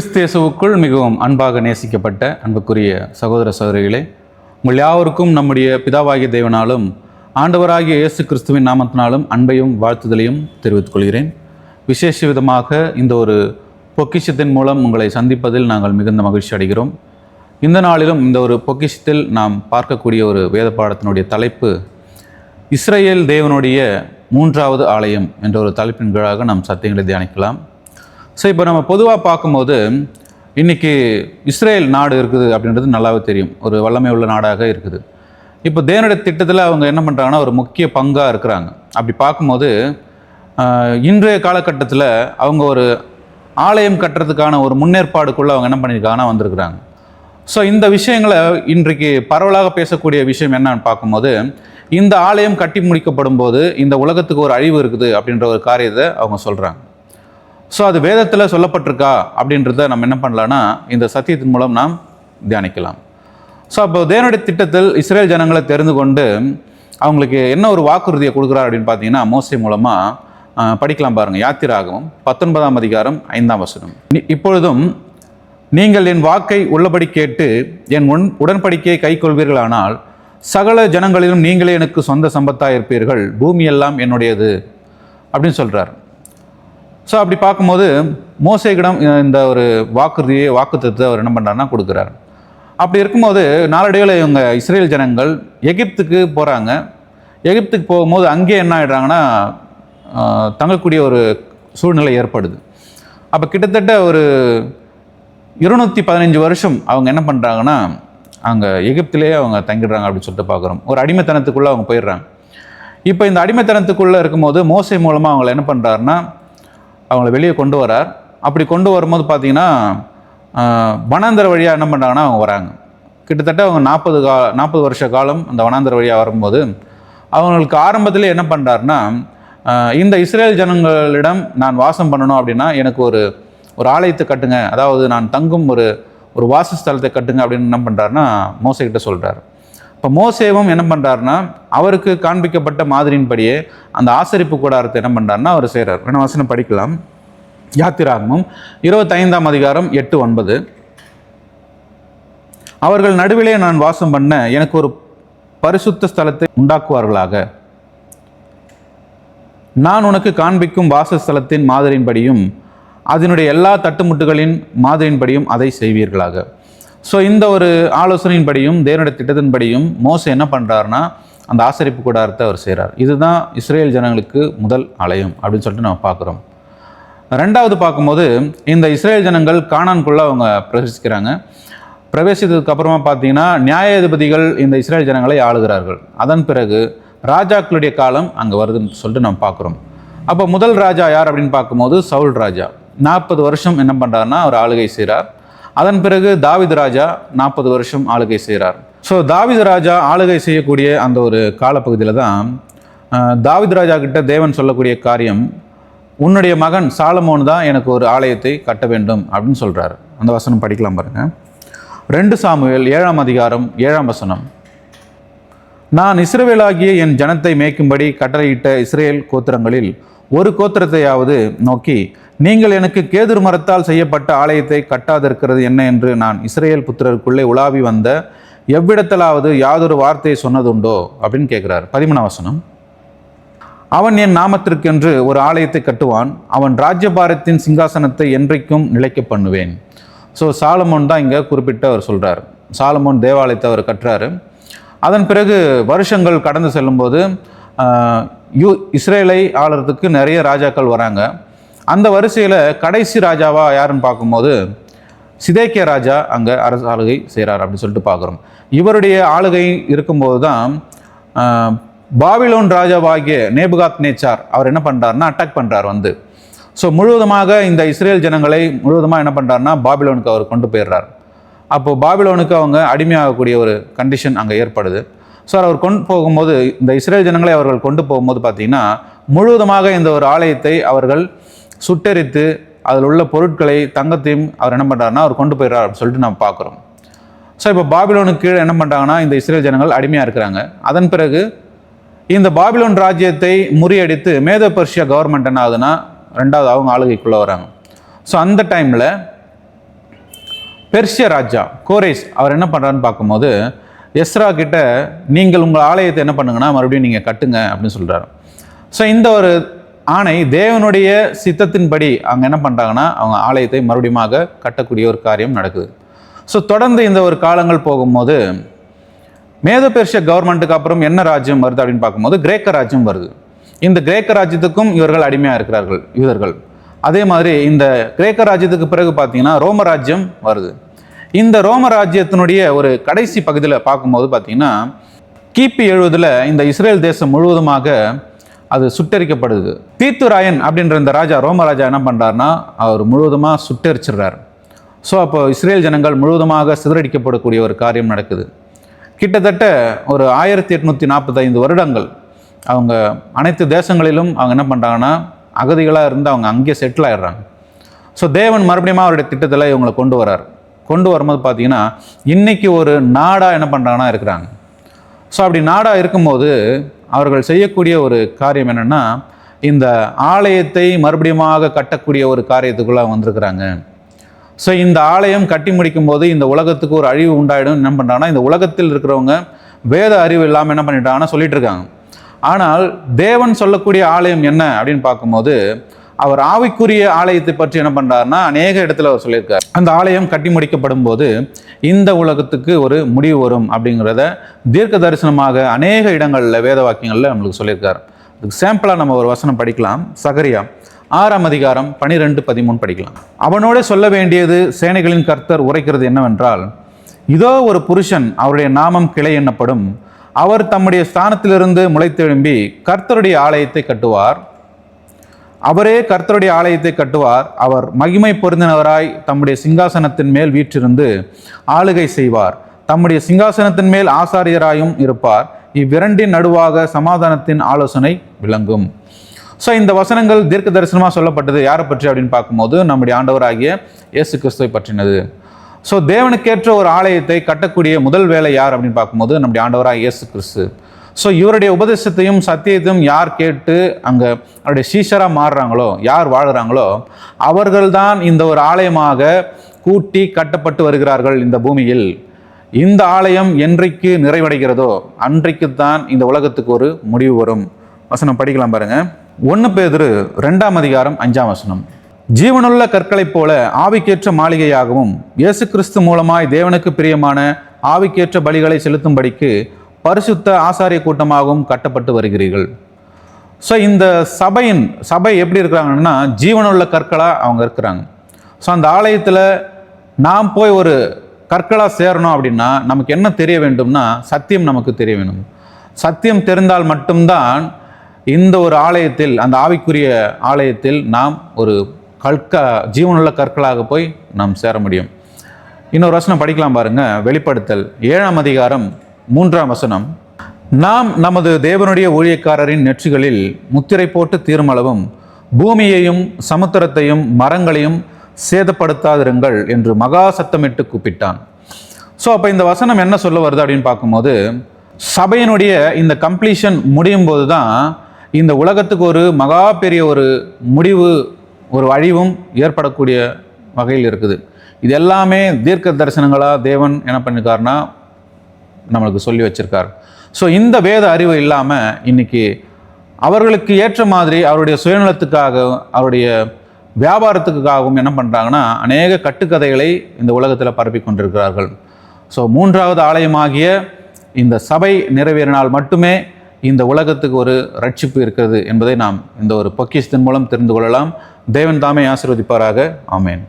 கிறிஸ்தேசுவுக்குள் மிகவும் அன்பாக நேசிக்கப்பட்ட அன்புக்குரிய சகோதர சகோதரிகளே உங்கள் யாவருக்கும் நம்முடைய பிதாவாகிய தேவனாலும் ஆண்டவராகிய இயேசு கிறிஸ்துவின் நாமத்தினாலும் அன்பையும் வாழ்த்துதலையும் தெரிவித்துக் கொள்கிறேன். விசேஷ விதமாக இந்த ஒரு பொக்கிஷத்தின் மூலம் உங்களை சந்திப்பதில் நாங்கள் மிகுந்த மகிழ்ச்சி அடைகிறோம். இந்த நாளிலும் இந்த ஒரு பொக்கிஷத்தில் நாம் பார்க்கக்கூடிய ஒரு வேத பாடத்தினுடைய தலைப்பு இஸ்ரேல் தேவனுடைய மூன்றாவது ஆலயம் என்ற ஒரு தலைப்பின் கீழாக நாம் சத்தியங்களை தியானிக்கலாம். ஸோ இப்போ நம்ம பொதுவாக பார்க்கும்போது இன்றைக்கி இஸ்ரேல் நாடு இருக்குது அப்படின்றது நல்லாவே தெரியும். ஒரு வல்லமை உள்ள நாடாக இருக்குது. இப்போ தேவனுடைய திட்டத்தில் அவங்க என்ன பண்ணுறாங்கன்னா ஒரு முக்கிய பங்காக இருக்கிறாங்க. அப்படி பார்க்கும்போது இன்றைய காலகட்டத்தில் அவங்க ஒரு ஆலயம் கட்டுறதுக்கான ஒரு முன்னேற்பாடுக்குள்ளே அவங்க என்ன பண்ணியிருக்காங்கன்னா வந்திருக்கிறாங்க. ஸோ இந்த விஷயங்களை இன்றைக்கு பரவலாக பேசக்கூடிய விஷயம் என்னன்னு பார்க்கும்போது இந்த ஆலயம் கட்டி முடிக்கப்படும் போது இந்த உலகத்துக்கு ஒரு அழிவு இருக்குது அப்படின்ற ஒரு காரியத்தை அவங்க சொல்கிறாங்க ஸோ அது வேதத்தில் சொல்லப்பட்டிருக்கா? அப்படின்றத நம்ம என்ன பண்ணலான்னா இந்த சத்தியத்தின் மூலம் நாம் தியானிக்கலாம். ஸோ அப்போ தேவனுடைய திட்டத்தில் இஸ்ரேல் ஜனங்களை தெரிந்து கொண்டு அவங்களுக்கு என்ன ஒரு வாக்குறுதியை கொடுக்குறார் அப்படின்னு பார்த்தீங்கன்னா மோசை மூலமாக படிக்கலாம் பாருங்கள் யாத்திராகவும் பத்தொன்பதாம் அதிகாரம் ஐந்தாம் வசனம். இப்பொழுதும் நீங்கள் என் வாக்கை உள்ளபடி கேட்டு என் உன் உடன்படிக்கையை கைக்கொள்வீர்களானால் சகல ஜனங்களிலும் நீங்களே எனக்கு சொந்த சம்பத்தாக இருப்பீர்கள் பூமியெல்லாம் என்னுடையது. அப்படின்னு சொல்கிறார் ஸோ அப்படி பார்க்கும்போது மோசேகிடம் இந்த ஒரு வாக்குறுதியை வாக்குத்தத்தை அவர் என்ன பண்ணுறாருன்னா கொடுக்குறாரு. அப்படி இருக்கும்போது நாளடைவில் இவங்க இஸ்ரேல் ஜனங்கள் எகிப்துக்கு போகிறாங்க எகிப்துக்கு போகும்போது அங்கே என்ன ஆகிடுறாங்கன்னா தங்கக்கூடிய ஒரு சூழ்நிலை ஏற்படுது. அப்போ கிட்டத்தட்ட ஒரு இருநூற்றி பதினஞ்சு வருஷம் அவங்க என்ன பண்ணுறாங்கன்னா அங்கே எகிப்திலேயே அவங்க தங்கிடுறாங்க அப்படின்னு சொல்லிட்டு பார்க்குறோம். ஒரு அடிமைத்தனத்துக்குள்ளே அவங்க போயிடுறாங்க. இப்போ இந்த அடிமைத்தனத்துக்குள்ளே இருக்கும்போது மோசை மூலமாக அவங்கள என்ன பண்ணுறாருன்னா அவங்கள வெளியே கொண்டு வரார். அப்படி கொண்டு வரும்போது பார்த்தீங்கன்னா வனாந்தர வழியாக என்ன பண்ணுறாங்கன்னா அவங்க வராங்க. கிட்டத்தட்ட அவங்க நாற்பது கா நாற்பது வருஷ காலம் அந்த வனாந்தர வழியாக வரும்போது அவங்களுக்கு ஆரம்பத்தில் என்ன பண்ணுறாருன்னா இந்த இஸ்ரேல் ஜனங்களிடம் நான் வாசம் பண்ணணும் அப்படின்னா எனக்கு ஒரு ஒரு ஆலயத்தை கட்டுங்க. அதாவது நான் தங்கும் ஒரு ஒரு வாசஸ்தலத்தை கட்டுங்க அப்படின்னு என்ன பண்ணுறாருன்னா மோசைக்கிட்ட சொல்கிறார் இப்போ மோசேவும் என்ன பண்ணுறாருன்னா அவருக்கு காண்பிக்கப்பட்ட மாதிரியின்படியே அந்த ஆசரிப்பு கூடாரத்தை என்ன பண்ணுறாருன்னா அவர் செய்கிறார் வேணா வசனம் படிக்கலாம். யாத்திராகமும் இருபத்தைந்தாம் அதிகாரம் எட்டு ஒன்பது. அவர்கள் நடுவிலே நான் வாசம் பண்ண எனக்கு ஒரு பரிசுத்த ஸ்தலத்தை உண்டாக்குவார்களாக. நான் உனக்கு காண்பிக்கும் வாசஸ்தலத்தின் மாதிரியின்படியும் அதனுடைய எல்லா தட்டுமுட்டுகளின் மாதிரியின்படியும் அதை செய்வீர்களாக. ஸோ இந்த ஒரு ஆலோசனையின்படியும் தேவனுடைய திட்டத்தின்படியும் மோசம் என்ன பண்ணுறாருன்னா அந்த ஆசரிப்பு கூடாரத்தை அவர் செய்கிறார் இதுதான் இஸ்ரேல் ஜனங்களுக்கு முதல் ஆலயம் அப்படின்னு சொல்லிட்டு நம்ம பார்க்குறோம். ரெண்டாவது பார்க்கும்போது இந்த இஸ்ரேல் ஜனங்கள் காணான்குள்ளே அவங்க பிரவேசிக்கிறாங்க. பிரவேசித்ததுக்கு அப்புறமா பார்த்தீங்கன்னா நியாயாதிபதிகள் இந்த இஸ்ரேல் ஜனங்களை ஆளுகிறார்கள். அதன் பிறகு ராஜாக்களுடைய காலம் அங்கே வருதுன்னு சொல்லிட்டு நம்ம பார்க்குறோம். அப்போ முதல் ராஜா யார் அப்படின்னு பார்க்கும்போது சவுல் ராஜா. நாற்பது வருஷம் என்ன பண்ணுறாருன்னா அவர் ஆளுகை செய்கிறார் அதன் பிறகு தாவித் ராஜா நாற்பது வருஷம் ஆளுகை செய்கிறார். ஸோ தாவித் ராஜா ஆளுகை செய்யக்கூடிய அந்த ஒரு காலப்பகுதியில் தான் தாவித் ராஜா கிட்ட தேவன் சொல்லக்கூடிய காரியம் உன்னுடைய மகன் சாலமோன் தான் எனக்கு ஒரு ஆலயத்தை கட்ட வேண்டும் அப்படின்னு சொல்கிறார் அந்த வசனம் படிக்கலாம் பாருங்கள் ரெண்டு சாமுவேல் ஏழாம் அதிகாரம் ஏழாம் வசனம். நான் இஸ்ரவேலாகிய என் ஜனத்தை மேய்க்கும்படி கட்டளையிட்ட இஸ்ரேல் கோத்திரங்களில் ஒரு கோத்திரத்தையாவது நோக்கி நீங்கள் எனக்கு கேதுர் மரத்தால் செய்யப்பட்ட ஆலயத்தை கட்டாதிருக்கிறது என்ன என்று நான் இஸ்ரேல் புத்திரருக்குள்ளே உலாவி வந்த எவ்விடத்திலாவது யாதொரு வார்த்தையை சொன்னதுண்டோ அப்படின்னு கேட்குறார். பதிமூணாம் அவன் என் நாமத்திற்கென்று ஒரு ஆலயத்தை கட்டுவான் அவன் ராஜ்யபாரத்தின் சிங்காசனத்தை என்றைக்கும் நிலைக்க பண்ணுவேன். ஸோ சாலமோன் தான் இங்கே குறிப்பிட்டு அவர் சொல்கிறார் சாலமோன் தேவாலயத்தை அவர் கட்டுறாரு. அதன் பிறகு வருஷங்கள் கடந்து செல்லும்போது யூ இஸ்ரேலை ஆளுறதுக்கு நிறைய ராஜாக்கள் வராங்க. அந்த வரிசையில் கடைசி ராஜாவா யாருன்னு பார்க்கும்போது சிதேக்கிய ராஜா அங்கே அரசு ஆளுகை செய்கிறார் அப்படின்னு சொல்லிட்டு பார்க்குறோம். இவருடைய ஆளுகை இருக்கும்போது தான் பாபிலோன் ராஜாவாகிய நேபுகாத் நேச்சார் அவர் என்ன பண்ணுறாருன்னா அட்டாக் பண்ணுறார் வந்து. ஸோ முழுவதுமாக இந்த இஸ்ரேல் ஜனங்களை முழுவதுமாக என்ன பண்ணுறாருன்னா பாபிலோனுக்கு அவர் கொண்டு போயிடுறார். அப்போது பாபிலோனுக்கு அவங்க அடிமையாகக்கூடிய ஒரு கண்டிஷன் அங்கே ஏற்படுது. ஸோ அவர் கொண்டு போகும்போது இந்த இஸ்ரேல் ஜனங்களை அவர்கள் கொண்டு போகும்போது பார்த்தீங்கன்னா முழுவதுமாக இந்த ஒரு ஆலயத்தை அவர்கள் சுட்டெரித்து அதில் உள்ள பொருட்களை தங்கத்தையும் அவர் என்ன பண்ணுறாருன்னா அவர் கொண்டு போயிடுறார் அப்படின்னு சொல்லிட்டு நம்ம பார்க்குறோம். ஸோ இப்போ பாபிலோனுக்கு கீழே என்ன பண்ணுறாங்கன்னா இந்த இஸ்ரேல் ஜனங்கள் அடிமையாக இருக்கிறாங்க. அதன் பிறகு இந்த பாபிலோன் ராஜ்யத்தை முறியடித்து மேத பர்ஷியா கவர்மெண்ட் என்ன ஆகுதுன்னா ரெண்டாவது அவங்க ஆளுகைக்குள்ளே வராங்க. ஸோ அந்த டைமில் பெர்ஷிய ராஜா கோரேஸ் அவர் என்ன பண்ணுறான்னு பார்க்கும்போது எஸ்ரா கிட்ட நீங்கள் உங்கள் ஆலயத்தை என்ன பண்ணுங்கன்னா மறுபடியும் நீங்கள் கட்டுங்க அப்படின்னு சொல்கிறாரு ஸோ இந்த ஒரு ஆணை தேவனுடைய சித்தத்தின்படி அங்கே என்ன பண்ணுறாங்கன்னா அவங்க ஆலயத்தை மறுபடியுமாக கட்டக்கூடிய ஒரு காரியம் நடக்குது. ஸோ தொடர்ந்து இந்த ஒரு காலங்கள் போகும்போது மேத பெர்ஷிய கவர்மெண்ட்டுக்கு அப்புறம் என்ன ராஜ்யம் வருது அப்படின்னு பார்க்கும்போது கிரேக்க ராஜ்யம் வருது. இந்த கிரேக்க ராஜ்யத்துக்கும் இவர்கள் அடிமையாக இருக்கிறார்கள் யூதர்கள். அதே மாதிரி இந்த கிரேக்க ராஜ்யத்துக்கு பிறகு பார்த்தீங்கன்னா ரோம ராஜ்யம் வருது. இந்த ரோம ராஜ்யத்தினுடைய ஒரு கடைசி பகுதியில் பார்க்கும்போது பார்த்தீங்கன்னா கிபி எழுபதில் இந்த இஸ்ரேல் தேசம் முழுவதுமாக அது சுட்டரிக்கப்படுது. தீத்துராயன் அப்படின்ற இந்த ராஜா ரோமராஜா என்ன பண்ணுறாருன்னா அவர் முழுவதுமாக சுட்டரிச்சிடுறார். ஸோ அப்போ இஸ்ரேல் ஜனங்கள் முழுவதுமாக சிதறடிக்கப்படக்கூடிய ஒரு காரியம் நடக்குது. கிட்டத்தட்ட ஒரு ஆயிரத்தி எட்நூற்றி நாற்பத்தைந்து வருடங்கள் அவங்க அனைத்து தேசங்களிலும் அவங்க என்ன பண்ணுறாங்கன்னா அகதிகளாக இருந்து அவங்க அங்கேயே செட்டில் ஆயிடுறாங்க. ஸோ தேவன் மறுபடியும் அவருடைய திட்டத்தில் இவங்களை கொண்டு வரார். கொண்டு வரும்போது பார்த்தீங்கன்னா இன்றைக்கி ஒரு நாடாக என்ன பண்ணுறாங்கன்னா இருக்கிறாங்க. ஸோ அப்படி நாடாக இருக்கும்போது அவர்கள் செய்யக்கூடிய ஒரு காரியம் என்னென்னா இந்த ஆலயத்தை மறுபடியுமாக கட்டக்கூடிய ஒரு காரியத்துக்குள்ளே வந்திருக்கிறாங்க. ஸோ இந்த ஆலயம் கட்டி முடிக்கும் போது இந்த உலகத்துக்கு ஒரு அழிவு உண்டாயிடும். என்ன பண்ணுறாங்கன்னா இந்த உலகத்தில் இருக்கிறவங்க வேத அறிவு இல்லாமல் என்ன பண்ணிட்டாங்கன்னா சொல்லிட்டு இருக்காங்க. ஆனால் தேவன் சொல்லக்கூடிய ஆலயம் என்ன அப்படின்னு பார்க்கும்போது அவர் ஆவிக்குரிய ஆலயத்தை பற்றி என்ன பண்ணுறாருன்னா அநேக இடத்துல அவர் சொல்லியிருக்கார். அந்த ஆலயம் கட்டி முடிக்கப்படும் போது இந்த உலகத்துக்கு ஒரு முடிவு வரும் அப்படிங்கிறத தீர்க்க தரிசனமாக அநேக இடங்களில் வேத வாக்கியங்களில் நம்மளுக்கு சொல்லியிருக்கார். அதுக்கு சாம்பிளாக நம்ம ஒரு வசனம் படிக்கலாம். சகரியா ஆறாம் அதிகாரம் பனிரெண்டு பதிமூணு படிக்கலாம். அவனோட சொல்ல வேண்டியது சேனைகளின் கர்த்தர் உரைக்கிறது என்னவென்றால் இதோ ஒரு புருஷன் அவருடைய நாமம் கிளை எண்ணப்படும் அவர் தம்முடைய ஸ்தானத்திலிருந்து முளைத்தெழும்பி கர்த்தருடைய ஆலயத்தை கட்டுவார். அவரே கர்த்தருடைய ஆலயத்தை கட்டுவார். அவர் மகிமை பொருந்தினவராய் தம்முடைய சிங்காசனத்தின் மேல் வீற்றிருந்து ஆளுகை செய்வார். தம்முடைய சிங்காசனத்தின் மேல் ஆசாரியராயும் இருப்பார். இவ்விரண்டின் நடுவாக சமாதானத்தின் ஆலோசனை விளங்கும். ஸோ இந்த வசனங்கள் தீர்க்க தரிசனமாக சொல்லப்பட்டது யாரை பற்றி அப்படின்னு பார்க்கும்போது நம்முடைய ஆண்டவராகிய இயேசு கிறிஸ்துவை பற்றினது. ஸோ தேவனுக்கேற்ற ஒரு ஆலயத்தை கட்டக்கூடிய முதல் வேலை யார் அப்படின்னு பார்க்கும்போது நம்முடைய ஆண்டவராக இயேசு கிறிஸ்து. ஸோ இவருடைய உபதேசத்தையும் சத்தியத்தையும் யார் கேட்டு அங்கே அவருடைய சீஷராக மாறுறாங்களோ யார் வாழ்கிறாங்களோ அவர்கள்தான் இந்த ஒரு ஆலயமாக கூட்டி கட்டப்பட்டு வருகிறார்கள் இந்த பூமியில். இந்த ஆலயம் என்றைக்கு நிறைவடைகிறதோ அன்றைக்கு தான் இந்த உலகத்துக்கு ஒரு முடிவு வரும். வசனம் படிக்கலாம் பாருங்க. ஒன்று பேதிரு ரெண்டாம் அதிகாரம் அஞ்சாம் வசனம். ஜீவனுள்ள கற்களைப் போல ஆவிக்கேற்ற மாளிகையாகவும் இயேசு கிறிஸ்து மூலமாய் தேவனுக்கு பிரியமான ஆவிக்கேற்ற பலிகளை செலுத்தும்படிக்கு பரிசுத்த ஆசாரிய கூட்டமாகவும் கட்டப்பட்டு வருகிறீர்கள். ஸோ இந்த சபையின் சபை எப்படி இருக்கிறாங்கன்னா ஜீவனுள்ள கற்களாக அவங்க இருக்கிறாங்க. ஸோ அந்த ஆலயத்தில் நாம் போய் ஒரு கற்களாக சேரணும் அப்படின்னா நமக்கு என்ன தெரிய வேண்டும்னா சத்தியம் நமக்கு தெரிய வேண்டும். சத்தியம் தெரிந்தால் மட்டும்தான் இந்த ஒரு ஆலயத்தில் அந்த ஆவிக்குரிய ஆலயத்தில் நாம் ஒரு கற்க ஜீவனுள்ள கற்களாக போய் நாம் சேர முடியும். இன்னொரு வசனம் படிக்கலாம் பாருங்கள் வெளிப்படுத்தல். ஏழாம் அதிகாரம் மூன்றாம் வசனம். நாம் நமது தேவனுடைய ஊழியக்காரரின் நெற்றிகளில் முத்திரை போட்டு தீர்மளவும் பூமியையும் சமுத்திரத்தையும் மரங்களையும் சேதப்படுத்தாதிருங்கள் என்று மகா சத்தமிட்டு கூப்பிட்டான். ஸோ அப்போ இந்த வசனம் என்ன சொல்ல வருது அப்படின்னு பார்க்கும்போது சபையினுடைய இந்த கம்ப்ளீஷன் முடியும் போது தான் இந்த உலகத்துக்கு ஒரு மகா பெரிய ஒரு முடிவு ஒரு அழிவும் ஏற்படக்கூடிய வகையில் இருக்குது. இது எல்லாமே தீர்க்க தரிசனங்களாக தேவன் என்ன பண்ணிருக்காருன்னா நம்மளுக்கு சொல்லி வச்சிருக்கார். ஸோ இந்த வேத அறிவு இல்லாமல் இன்னைக்கு அவர்களுக்கு ஏற்ற மாதிரி அவருடைய சுயநலத்துக்காக அவருடைய வியாபாரத்துக்காகவும் என்ன பண்ணுறாங்கன்னா அநேக கட்டுக்கதைகளை இந்த உலகத்தில் பரப்பி கொண்டிருக்கிறார்கள். ஸோ மூன்றாவது ஆலயமாகிய இந்த சபை நிறைவேறினால் மட்டுமே இந்த உலகத்துக்கு ஒரு ரட்சிப்பு இருக்கிறது என்பதை நாம் இந்த ஒரு பொக்கிஷத்தின் மூலம் தெரிந்து கொள்ளலாம். தேவன் தாமே ஆசீர்வதிப்பாராக. ஆமேன்.